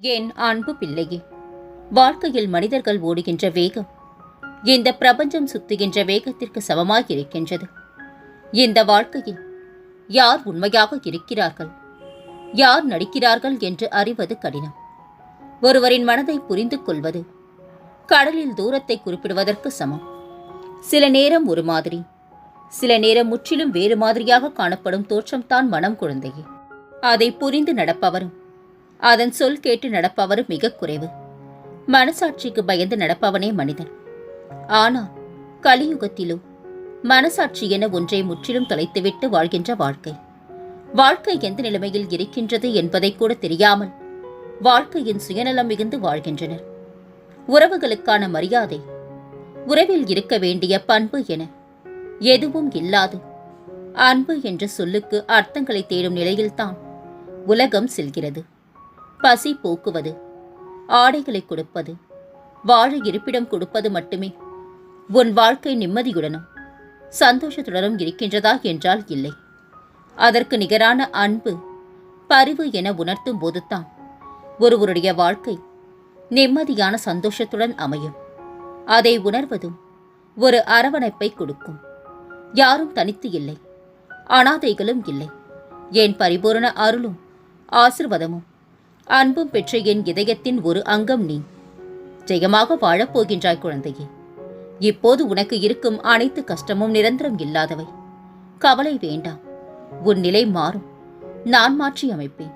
என் அன்பு பிள்ளையே? வாழ்க்கையில் மனிதர்கள் ஓடுகின்ற வேகம் இந்த பிரபஞ்சம் சுத்துகின்ற வேகத்திற்கு சமமாக இருக்கின்றது. இந்த வாழ்க்கையில் யார் உண்மையாக இருக்கிறார்கள்? யார் நடிக்கிறார்கள் என்று அறிவது கடினம். ஒருவரின் மனதை புரிந்து கொள்வது கடலில் தூரத்தை குறிப்பிடுவதற்கு சமம். சில நேரம் ஒரு மாதிரி சில நேரம் முற்றிலும் வேறு மாதிரியாக காணப்படும் தோற்றம்தான் மனம் குழந்தையே. அதை புரிந்து நடப்பவரும் அதன் சொல் கேட்டு நடப்பவரும் மிக குறைவு. மனசாட்சிக்கு பயந்து நடப்பவனே மனிதன். ஆனால் கலியுகத்திலும் மனசாட்சி என ஒன்றை முற்றிலும் தொலைத்துவிட்டு வாழ்கின்ற வாழ்க்கை. வாழ்க்கை எந்த நிலைமையில் இருக்கின்றது என்பதை கூட தெரியாமல் வாழ்க்கையின் சுயநலம் மிகுந்து வாழ்கின்றனர். உறவுகளுக்கான மரியாதை உறவில் இருக்க வேண்டிய பண்பு என எதுவும் இல்லாது அன்பு என்ற சொல்லுக்கு அர்த்தங்களை தேடும் நிலையில்தான் உலகம் செல்கிறது. பசி போக்குவது ஆடைகளை கொடுப்பது வாழ இருப்பிடம் கொடுப்பது மட்டுமே. உன் வாழ்க்கை நிம்மதியுடனும் சந்தோஷத்துடனும் இருக்கின்றதா என்றால் இல்லை. அதற்கு நிகரான அன்பு பரிவு என உணர்த்தும் போதுதான் ஒருவருடைய வாழ்க்கை நிம்மதியான சந்தோஷத்துடன் அமையும். அதை உணர்வதும் ஒரு அரவணைப்பை கொடுக்கும். யாரும் தனித்து இல்லை அனாதைகளும் இல்லை. என் பரிபூரண அருளும் ஆசிர்வாதமும் அன்பும் பெற்ற என் இதயத்தின் ஒரு அங்கம் நீ. ஜெயமாக வாழப்போகின்றாய் குழந்தையே. இப்போது உனக்கு இருக்கும் அனைத்து கஷ்டமும் நிரந்தரம் இல்லாதவை. கவலை வேண்டாம். உன் நிலை மாறும். நான் மாற்றி அமைப்பேன்.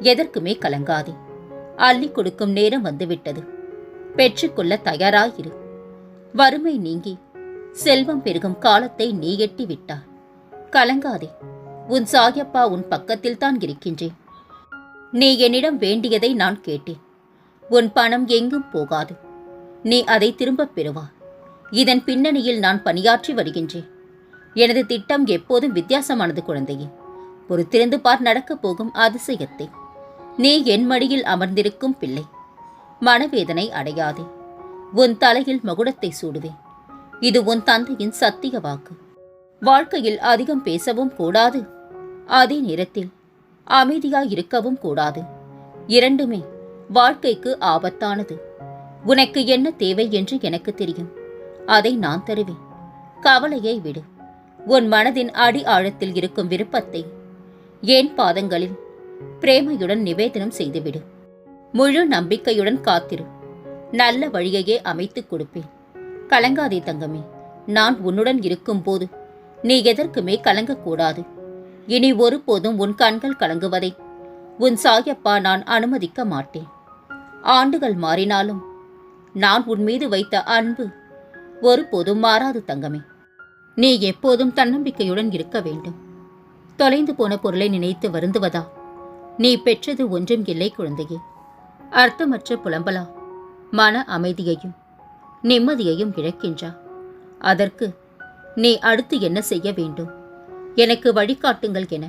எதற்குமே கலங்காதே. அள்ளி கொடுக்கும் நேரம் வந்துவிட்டது. பெற்றுக்கொள்ள தயாராயிரு. வறுமை நீங்கி செல்வம் பெருகும் காலத்தை நீ எட்டி விட்டாய் கலங்காதே. உன் சாயப்பா உன் பக்கத்தில் தான் இருக்கின்றேன். நீ என்னிடம் வேண்டியதை நான் கேட்டேன். உன் பணம் எங்கும் போகாது. நீ அதை திரும்பப் பெறுவா. இதன் பின்னணியில் நான் பணியாற்றி வருகின்றேன். எனது திட்டம் எப்போதும் வித்தியாசமானது குழந்தையே. பொறுத்திருந்து பார் நடக்கப் போகும் அதிசயத்தை. நீ என் மடியில் அமர்ந்திருக்கும் பிள்ளை. மனவேதனை அடையாதே. உன் தலையில் மகுடத்தை சூடுவேன். இது உன் தந்தையின் சத்திய வாக்கு. வாழ்க்கையில் அதிகம் பேசவும் கூடாது. அதே நேரத்தில் அமைதியாய் இருக்கவும் கூடாது. இரண்டுமே வாழ்க்கைக்கு ஆபத்தானது. உனக்கு என்ன தேவை என்று எனக்கு தெரியும். அதை நான் தருவேன். கவலையை விடு. உன் மனதின் அடி ஆழத்தில் இருக்கும் விருப்பத்தை என் பாதங்களில் பிரேமையுடன் நிவேதனம் செய்துவிடு. முழு நம்பிக்கையுடன் காத்திரு. நல்ல வழியையே அமைத்துக் கொடுப்பேன். கலங்காதே தங்கமே. நான் உன்னுடன் இருக்கும்போது நீ எதற்குமே கலங்கக்கூடாது. இனி ஒருபோதும் உன் கண்கள் கலங்குவதை. உன் சாயப்பா நான் அனுமதிக்க மாட்டேன். ஆண்டுகள் மாறினாலும் நான் உன் மீது வைத்த அன்பு ஒருபோதும் மாறாது தங்கமே. நீ எப்போதும் தன்னம்பிக்கையுடன் இருக்க வேண்டும். தொலைந்து போன பொருளை நினைத்து வருந்துவதா? நீ பெற்றது ஒன்றும் இல்லை குழந்தையே. அர்த்தமற்ற புலம்பலா? மன அமைதியையும் நிம்மதியையும் இழக்கின்றா? அதற்கு நீ அடுத்து என்ன செய்ய வேண்டும்? எனக்கு வழிகாட்டுங்கள் என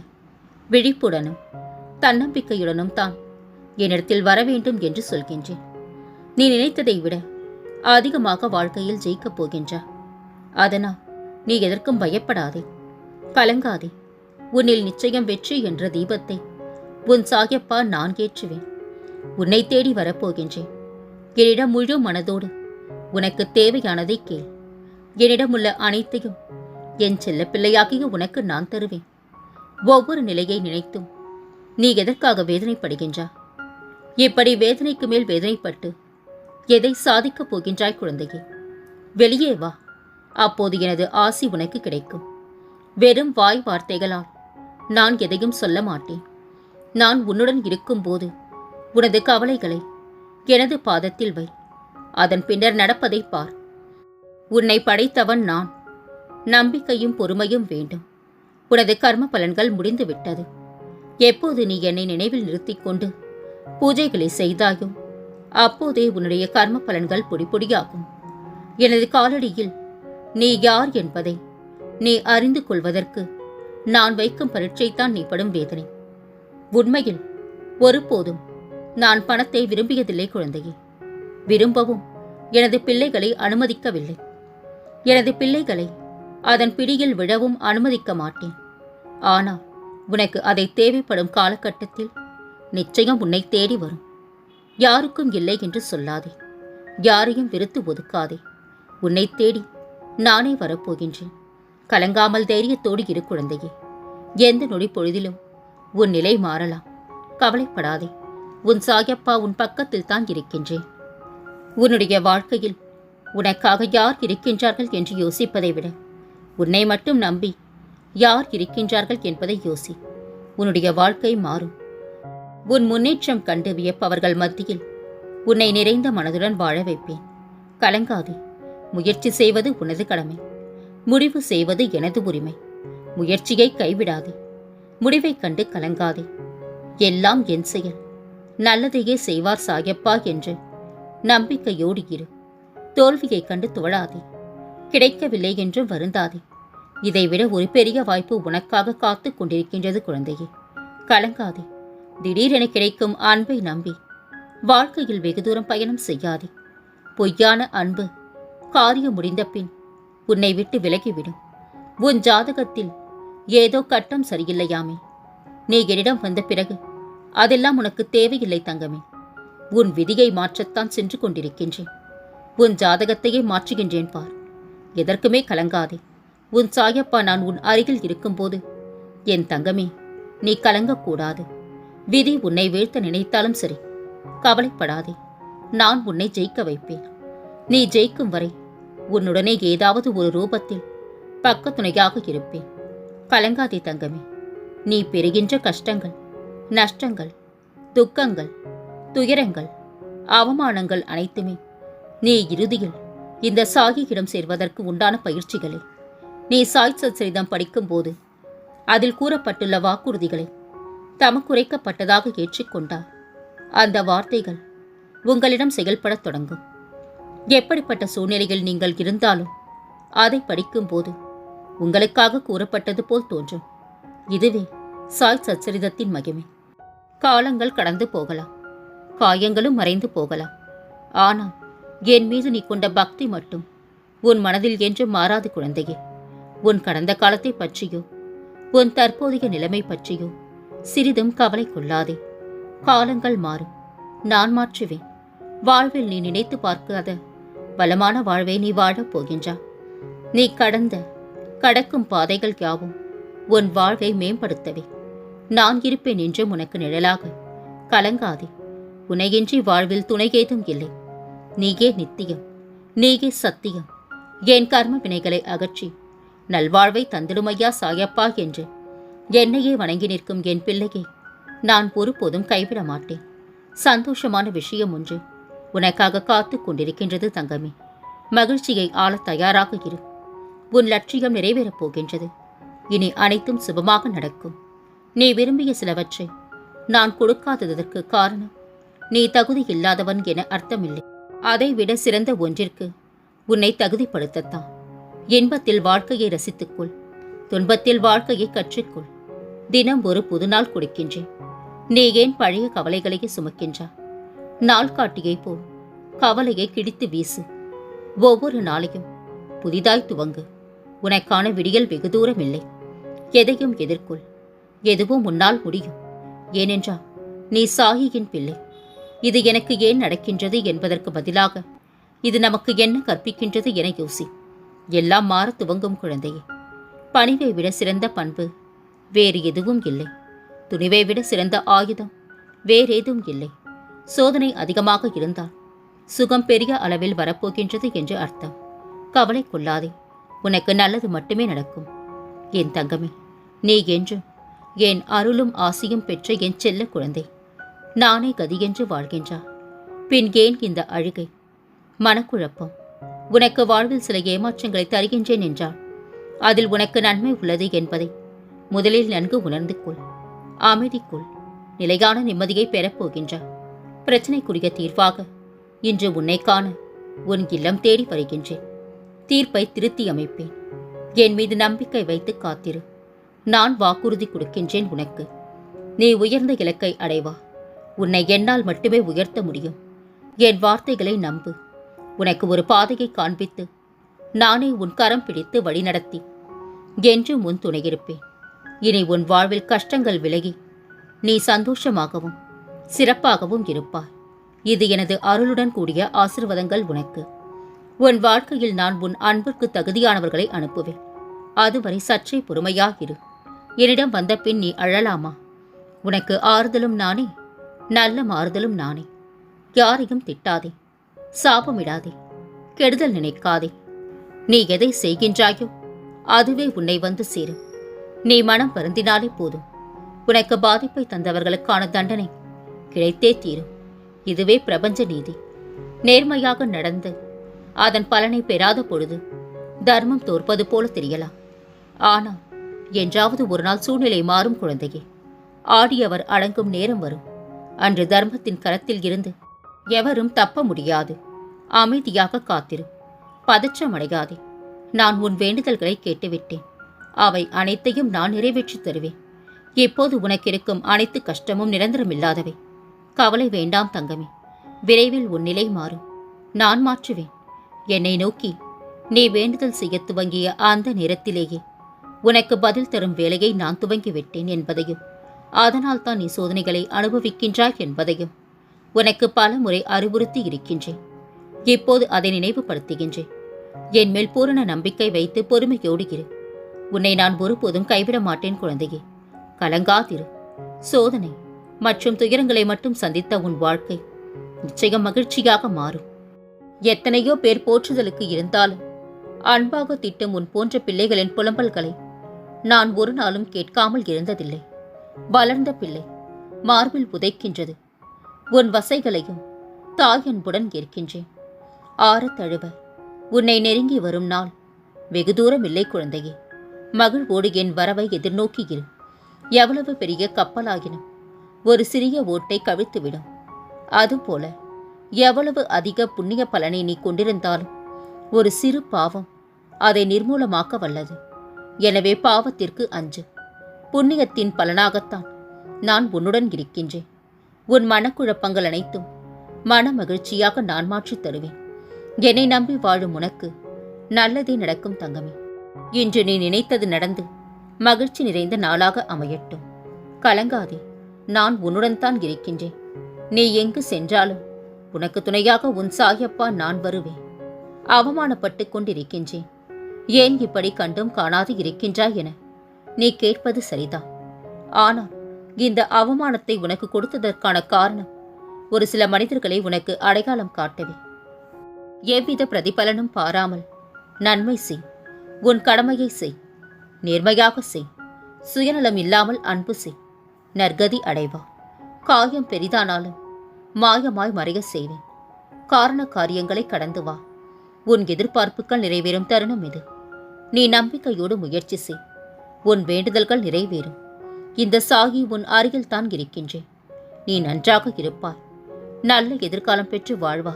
விழிப்புடனும் தன்னம்பிக்கையுடனும் தான் என்னிடத்தில் வர வேண்டும் என்று சொல்கின்றேன். நீ நினைத்ததை விட அதிகமாக வாழ்க்கையில் ஜெயிக்கப் போகின்றா. அதனால் நீ எதற்கும் பயப்படாதே. கலங்காதே. உன்னில் நிச்சயம் வெற்றி என்ற தீபத்தை உன் சாயப்பா நான் ஏற்றுவேன். உன்னை தேடி வரப்போகின்றேன். என்னிடம் முழு மனதோடு உனக்கு தேவையானதை கேள். என்னிடம் உள்ள அனைத்தையும் என் செல்ல பிள்ளையாகிய உனக்கு நான் தருவேன். ஒவ்வொரு நிலையை நினைத்தும் நீ எதற்காக வேதனைப்படுகின்றா? இப்படி வேதனைக்கு மேல் வேதனைப்பட்டு எதை சாதிக்கப் போகின்றாய் குழந்தையே? வெளியே வா. அப்போது எனது ஆசி உனக்கு கிடைக்கும். வெறும் வாய் வார்த்தைகளால் நான் எதையும் சொல்ல மாட்டேன். நான் உன்னுடன் இருக்கும்போது உனது கவலைகளை எனது பாதத்தில் வை. அதன் பின்னர் நடப்பதை பார். உன்னை படைத்தவன் நான். நம்பிக்கையும் பொறுமையும் வேண்டும். உனது கர்ம பலன்கள் முடிந்துவிட்டது. எப்போது நீ என்னை நினைவில் நிறுத்திக் கொண்டு பூஜைகளை செய்தாயோ அப்போதே உன்னுடைய கர்ம பலன்கள் பொடிப்பொடியாகும் எனது காலடியில் நீ யார் என்பதை நீ அறிந்து கொள்வதற்கு நான் வைக்கும் பரீட்சைத்தான் நீ படும் வேதனை. உண்மையில் ஒருபோதும் நான் பணத்தை விரும்பியதில்லை குழந்தையே. விரும்பவும் எனது பிள்ளைகளை அனுமதிக்கவில்லை. எனது பிள்ளைகளை அதன் பிடியில் விழவும் அனுமதிக்க மாட்டேன். ஆனால் உனக்கு அதை தேவைப்படும் காலகட்டத்தில் நிச்சயம் உன்னை தேடி வரும். யாருக்கும் இல்லை என்று சொல்லாதே. யாரையும் வெறுத்து ஒதுக்காதே. உன்னை தேடி நானே வரப்போகின்றேன். கலங்காமல் தைரியத்தோடு இரு குழந்தையே. எந்த நொடி பொழுதிலும் உன் நிலை மாறலாம். கவலைப்படாதே. உன் சாயப்பா உன் பக்கத்தில் தான் இருக்கின்றேன். உன்னுடைய வாழ்க்கையில் உனக்காக யார் இருக்கின்றார்கள் என்று யோசிப்பதை விட உன்னை மட்டும் நம்பி யார் இருக்கின்றார்கள் என்பதை யோசி. உன்னுடைய வாழ்க்கை மாறும். உன் முன்னேற்றம் கண்டு வியப்பவர்கள் மத்தியில் உன்னை நிறைந்த மனதுடன் வாழ வைப்பேன். கலங்காதே. முயற்சி செய்வது உனது கடமை. முடிவு செய்வது எனது உரிமை. முயற்சியை கைவிடாதே. முடிவைக் கண்டு கலங்காதே. எல்லாம் என் செயல். நல்லதையே செய்வார் சாயப்பா என்று நம்பிக்கையோடு இரு. தோல்வியைக் கண்டு துவழாதே கிடைக்கவில்லை என்றும் வருந்தாதே. இதைவிட ஒரு பெரிய வாய்ப்பு உனக்காக காத்துக் கொண்டிருக்கின்றது குழந்தையே. கலங்காதே. திடீரென கிடைக்கும் அன்பை நம்பி. வாழ்க்கையில் வெகு தூரம் பயணம் செய்யாதே. பொய்யான அன்பு. காரியம் முடிந்த பின் உன்னை விட்டு விலகிவிடும். உன் ஜாதகத்தில் ஏதோ கட்டம் சரியில்லையாமே. நீ என்னிடம் வந்த பிறகு அதெல்லாம் உனக்கு தேவையில்லை தங்கமே. உன் விதியை மாற்றத்தான் சென்று கொண்டிருக்கின்றேன். உன் ஜாதகத்தையே மாற்றுகின்றேன் பார். எதற்குமே கலங்காதே. உன் சாயப்பா நான் உன் அருகில் இருக்கும்போது என் தங்கமே நீ கலங்கக்கூடாது. விதி உன்னை வீழ்த்த நினைத்தாலும் சரி கவலைப்படாதே. நான் உன்னை ஜெயிக்க வைப்பேன். நீ ஜெயிக்கும் வரை உன்னுடனே ஏதாவது ஒரு ரூபத்தில் பக்கத்துணையாக இருப்பேன். கலங்காதே தங்கமே. நீ பெறுகின்ற கஷ்டங்கள் நஷ்டங்கள் துக்கங்கள் துயரங்கள் அவமானங்கள் அனைத்துமே நீ இறுதியில் இந்த சாகியிடம் சேர்வதற்கு உண்டான பயிற்சிகளை. நீ சாய் சச்சரிதம் படிக்கும்போது அதில் கூறப்பட்டுள்ள வாக்குறுதிகளை தமக்குரைக்கப்பட்டதாக ஏற்றுக்கொண்டார் அந்த வார்த்தைகள் உங்களிடம் செயல்படத் தொடங்கும். எப்படிப்பட்ட சூழ்நிலையில் நீங்கள் இருந்தாலும் அதை படிக்கும்போது உங்களுக்காக கூறப்பட்டது போல் தோன்றும். இதுவே சாய் சச்சரிதத்தின் மகிமை. காலங்கள் கடந்து போகலாம். காயங்களும் மறைந்து போகலாம். ஆனால் என் மீது நீ கொண்ட பக்தி மட்டும். உன் மனதில் என்றும் மாறாது குழந்தையே. உன் கடந்த காலத்தை பற்றியோ உன் தற்போதைய நிலைமை பற்றியோ சிறிதும் கவலை கொள்ளாதே. காலங்கள் மாறும். நான் மாற்றுவேன். வாழ்வில் நீ நினைத்து பார்க்காத பலமான வாழ்வை நீ வாழப் போகின்றா. நீ கடந்த கடக்கும் பாதைகள் யாவும் உன் வாழ்வை மேம்படுத்தவே. நான் இருப்பேன் என்றும் உனக்கு நிழலாக கலங்காதே. உனையின்றி வாழ்வில் துணை ஏதும் இல்லை. நீயே நித்தியம் நீயே சத்தியம். என் கர்ம வினைகளை அகற்றி நல்வாழ்வை தந்திடுமையா சாயப்பா என்று என்னையே வணங்கி நிற்கும் என் பிள்ளையை நான் ஒருபோதும் கைவிட மாட்டேன். சந்தோஷமான விஷயம் ஒன்று உனக்காக காத்துக் கொண்டிருக்கின்றது தங்கமே. மகிழ்ச்சியை ஆளத் தயாராக இரு. உன் லட்சியம் நிறைவேறப் போகின்றது. இனி அனைத்தும் சுபமாக நடக்கும். நீ விரும்பிய சிலவற்றை நான் கொடுக்காததற்கு காரணம் நீ தகுதி இல்லாதவன் என அர்த்தமில்லை. அதைவிட சிறந்த ஒன்றிற்கு உன்னை தகுதிப்படுத்தத்தான். இன்பத்தில் வாழ்க்கையை ரசித்துக்கொள். துன்பத்தில் வாழ்க்கையை கற்றுக்கொள். தினம் ஒரு புது நாள் கொடுக்கின்றேன். நீ ஏன் பழைய கவலைகளையே சுமக்கின்றா? நாள் காட்டியை போல் கவலையை கிடித்து வீசு. ஒவ்வொரு நாளையும் புதிதாய் துவங்கு. உனக்கான விடியல் வெகு தூரம் இல்லை. எதையும் எதிர்கொள். எதுவும் உன்னால் முடியும். ஏனென்றால் நீ சாகியின் பிள்ளை. இது எனக்கு ஏன் நடக்கின்றது என்பதற்கு பதிலாக இது நமக்கு என்ன கற்பிக்கின்றது என யோசி. எல்லாம் மாற துவங்கும் குழந்தையே பணிவை விட சிறந்த பண்பு வேறு எதுவும் இல்லை. துணிவை விட சிறந்த ஆயுதம் வேறேதும் இல்லை. சோதனை அதிகமாக இருந்தால் சுகம் பெரிய அளவில் வரப்போகின்றது என்று அர்த்தம். கவலை கொள்ளாதே உனக்கு நல்லது மட்டுமே நடக்கும். என் தங்கமே நீ என்றும் என் அருளும் ஆசையும் பெற்ற என் செல்ல குழந்தை. நானே கதியென்று வாழ்கின்றா பின் ஏன் இந்த அழுகை? மனக்குழப்பம். உனக்கு வாழ்வில் சில ஏமாற்றங்களை தருகின்றேன் என்றால் அதில் உனக்கு நன்மை உள்ளது என்பதை முதலில் நன்கு உணர்ந்து கொள். அமைதிக்குள் நிலையான நிம்மதியை பெறப்போகின்றார் பிரச்சனைக்குரிய தீர்வாக இன்று உன்னை காண உன் இல்லம் தேடி வருகின்றேன். தீர்ப்பை திருத்தி அமைப்பேன். என் மீது நம்பிக்கை வைத்து காத்திரு. நான் வாக்குறுதி கொடுக்கின்றேன் உனக்கு. நீ உயர்ந்த இலக்கை அடைவா. உன்னை என்னால் மட்டுமே உயர்த்த முடியும். என் வார்த்தைகளை நம்பு. உனக்கு ஒரு பாதையை காண்பித்து நானே உன் கரம் பிடித்து வழிநடத்தி என்றும் உன் துணையிருப்பேன் இனி உன் வாழ்வில் கஷ்டங்கள் விலகி நீ சந்தோஷமாகவும் சிறப்பாகவும் இருப்பாய். இது எனது அருளுடன் கூடிய ஆசிர்வாதங்கள் உனக்கு. உன் வாழ்க்கையில் நான் உன் அன்பிற்கு தகுதியானவர்களை அனுப்புவேன். அதுவரை சற்றே பொறுமையாகிரு என்னிடம் வந்த பின் நீ அழலாமா? உனக்கு ஆறுதலும் நானே நல்ல மாறுதலும் நானே. யாரையும் திட்டாதே. சாபமிடாதே. கெடுதல் நினைக்காதே. நீ எதை செய்கின்றாயோ அதுவே உன்னை வந்து சேரும். நீ மனம் வருந்தினாலே போதும். உனக்கு பாதிப்பை தந்தவர்களுக்கான தண்டனை கிடைத்தே தீரும். இதுவே பிரபஞ்ச நீதி. நேர்மையாக நடந்து அதன் பலனை பெறாத பொழுது தர்மம் தோற்பது போல தெரியலாம். ஆனால் என்றாவது ஒரு நாள் சூழ்நிலை மாறும் குழந்தையே. ஆடியவர் அடங்கும் நேரம் வரும். அன்று தர்மத்தின் கரத்தில் இருந்து எவரும் தப்ப முடியாது. அமைதியாக காத்திரு. பதற்றமடையாதே. நான் உன் வேண்டுதல்களை கேட்டுவிட்டேன். அவை அனைத்தையும் நான் நிறைவேற்றித் தருவேன். இப்போது உனக்கிருக்கும் அனைத்து கஷ்டமும் நிரந்தரமில்லாதவை. கவலை வேண்டாம் தங்கமே. விரைவில் உன் நிலை மாறும். நான் மாற்றுவேன். என்னை நோக்கி நீ வேண்டுதல் செய்ய துவங்கிய அந்த நேரத்திலேயே உனக்கு பதில் தரும் வேலையை நான் துவங்கிவிட்டேன் என்பதையும் அதனால் தான் நீ சோதனைகளை அனுபவிக்கின்றாய் என்பதையும் உனக்கு பல முறை அறிவுறுத்தி இருக்கின்றேன். இப்போது அதை நினைவுபடுத்துகின்றேன். என் மேல் பூரண நம்பிக்கை வைத்து பொறுமையோடு இரு. உன்னை நான் ஒருபோதும் கைவிட மாட்டேன் குழந்தையே. கலங்காதிரு. சோதனை மற்றும் துயரங்களை மட்டும் சந்தித்த உன் வாழ்க்கை நிச்சயம் மகிழ்ச்சியாக மாறும். எத்தனையோ பேர் போற்றுதலுக்கு இருந்தாலும் அன்பாக திட்டும் உன் போன்ற பிள்ளைகளின் புலம்பல்களை நான் ஒரு நாளும் கேட்காமல் இருந்ததில்லை. வளர்ந்த பிள்ளை மார்பில் புதைக்கின்றது உன் வசைகளையும் தாயன்புடன் ஏற்கின்றேன். ஆறத் தழுவ உன்னை நெருங்கி வரும் நாள் வெகு தூரம் இல்லை குழந்தையே. மகிழ்வோடு என் வரவை எதிர்நோக்கியிரு எவ்வளவு பெரிய கப்பலாகினும் ஒரு சிறிய ஓட்டை கவிழ்த்துவிடும். அதுபோல எவ்வளவு அதிக புண்ணிய பலனை நீ கொண்டிருந்தாலும் ஒரு சிறு பாவம் அதை நிர்மூலமாக்க வல்லது. எனவே பாவத்திற்கு அஞ்சு. புண்ணியத்தின் பலனாகத்தான் நான் உன்னுடன் இருக்கின்றேன். உன் மனக்குழப்பங்கள் அனைத்தும் மன மகிழ்ச்சியாக நான் மாற்றித் தருவேன். என்னை நம்பி வாழும் உனக்கு நல்லதே நடக்கும் தங்கமே. இன்று நீ நினைத்தது நடந்து மகிழ்ச்சி நிறைந்த நாளாக அமையட்டும். கலங்காதே நான் உன்னுடன் தான் இருக்கின்றேன். நீ எங்கு சென்றாலும் உனக்கு துணையாக உன் சாயப்பா நான் வருவேன். அவமானப்பட்டு கொண்டிருக்கின்றேன். ஏன் இப்படி கண்டும் காணாது இருக்கின்றாய் என நீ கேட்பது சரிதான் ஆனால் இந்த அவமானத்தை உனக்கு கொடுத்ததற்கான காரணம் ஒரு சில மனிதர்களை உனக்கு அடையாளம் காட்டவே. எவ்வித பிரதிபலனும் பாராமல் நன்மை செய் உன் கடமையை செய் நேர்மையாக செய் சுயநலம் இல்லாமல் அன்பு செய் நற்கதி அடைவா. காயம் பெரிதானாலும் மாயமாய் மறைய செய்வேன். காரண காரியங்களை கடந்து வா. உன் எதிர்பார்ப்புகள் நிறைவேறும் தருணம் இது. நீ நம்பிக்கையோடு முயற்சி செய். உன் வேண்டுதல்கள் நிறைவேறும். இந்த சாகி உன் அருகில் தான் இருக்கின்றேன். நீ நன்றாக இருப்பாய். நல்ல எதிர்காலம் பெற்று வாழ்வா.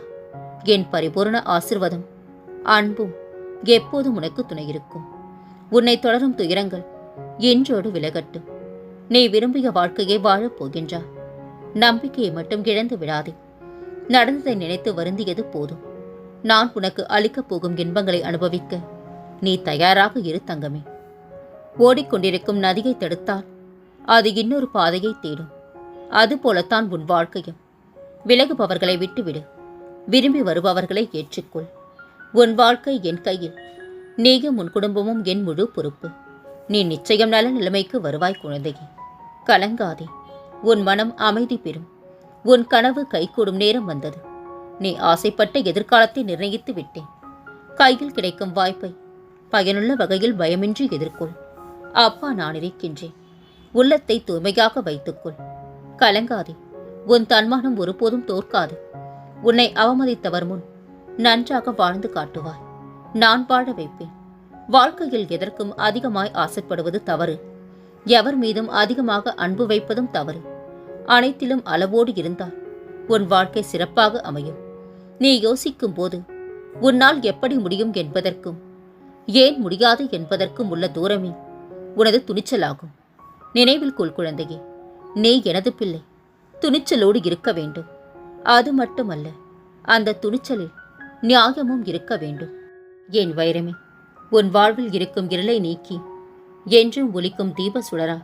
என் பரிபூரண ஆசிர்வாதம் அன்பும் எப்போதும் உனக்கு துணை இருக்கும். உன்னை தொடரும் துயரங்கள் என்றோடு விலகட்டும். நீ விரும்பிய வாழ்க்கையை வாழப் போகின்றாய் நம்பிக்கையை மட்டும் இழந்து விடாதே. நடந்ததை நினைத்து வருந்தியது போதும். நான் உனக்கு அளிக்கப் போகும் இன்பங்களை அனுபவிக்க நீ தயாராக இரு தங்கமே. ஓடிக்கொண்டிருக்கும் நதியை தடுத்தால் அது இன்னொரு பாதையை தேடும். அதுபோலத்தான் உன் வாழ்க்கையும். விலகுபவர்களை விட்டுவிடு. விரும்பி வருபவர்களை ஏற்றுக்கொள். உன் வாழ்க்கை என் கையில். நீயும் உன் குடும்பமும் என் முழு பொறுப்பு. நீ நிச்சயம் நல்ல நிலைமைக்கு வருவாய் குழந்தையே. கலங்காதே. உன் மனம் அமைதி பெறும். உன் கனவு கைகூடும் நேரம் வந்தது. நீ ஆசைப்பட்ட எதிர்காலத்தை நிர்ணயித்து விட்டேன். கையில் கிடைக்கும் வாய்ப்பை பயனுள்ள வகையில் பயமின்றி எதிர்கொள். அப்பா நான் இருக்கின்றேன். உள்ளத்தை தூய்மையாக வைத்துக்கொள். கலங்காதே. உன் தன்மானம் ஒருபோதும் தோற்காது. உன்னை அவமதித்தவர் முன் நன்றாக வாழ்ந்து காட்டுவாய். நான் வாழ வைப்பேன். வாழ்க்கையில் எதற்கும் அதிகமாய் ஆசைப்படுவது தவறு. எவர் மீதும் அதிகமாக அன்பு வைப்பதும் தவறு. அனைத்திலும் அளவோடு இருந்தால் உன் வாழ்க்கை சிறப்பாக அமையும். நீ யோசிக்கும் போது உன்னால் எப்படி முடியும் என்பதற்கும் ஏன் முடியாது என்பதற்கும் உள்ள தூரமே உனது துணிச்சலாகும். நினைவில் கொள் குழந்தையே நீ எனது பிள்ளை. துணிச்சலோடு இருக்க வேண்டும். அது மட்டுமல்ல அந்த துணிச்சலில் நியாயமும் இருக்க வேண்டும். என் வைரமே உன் வாழ்வில் இருக்கும் இருளை நீக்கி என்றும் ஒலிக்கும் தீப சுடரா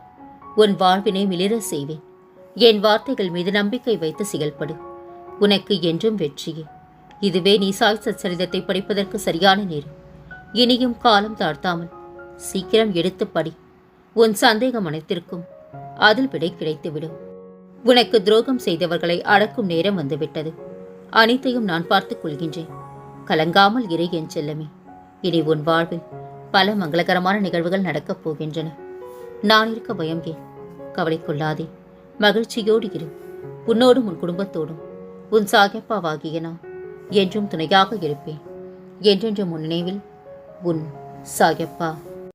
உன் வாழ்வினை மிளிர செய்வேன். என் வார்த்தைகள் மீது நம்பிக்கை வைத்து செயல்படு உனக்கு என்றும் வெற்றியே. இதுவே நீ சாய் சச்சரிதத்தை படிப்பதற்கு சரியான நேரம். இனியும் காலம் தாழ்த்தாமல் சீக்கிரம் எடுத்து படி. உன் சந்தேகம் அனைத்திற்கும் அதில் விடை கிடைத்துவிடும். உனக்கு துரோகம் செய்தவர்களை அடக்கும் நேரம் வந்துவிட்டது. அனைத்தையும் நான் பார்த்துக் கொள்கின்றேன். கலங்காமல் இரு என் செல்லமே. இனி உன் வாழ்வில் பல மங்களகரமான நிகழ்வுகள் நடக்கப் போகின்றன. நான் இருக்க பயம் ஏன்? கவலை கொள்ளாதே. மகிழ்ச்சியோடு இரு. உன்னோடும் உன் குடும்பத்தோடும். உன் சாகப்பாவாகிய நான் என்றும் துணையாக இருப்பேன். என்றென்றும் உன் நினைவில் உன் சாகப்பா